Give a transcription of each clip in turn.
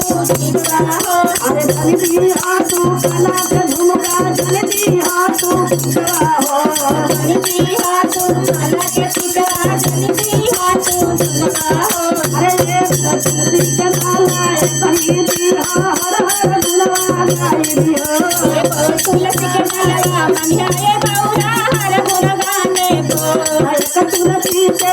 अरे जल्दी आ तू कला के झुमका जल्दी आ तू टिकरा हो जल्दी आ तू कला के टिकरा जल्दी आ तू झुमका हो अरे ये जल्दी चला है सही दी हर हर दुलवा गाई दी हो ये पर तुलसी के जलवा मंगाए बाउरा हर हर गाने को हर तुलसी से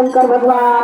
शंकर भगवान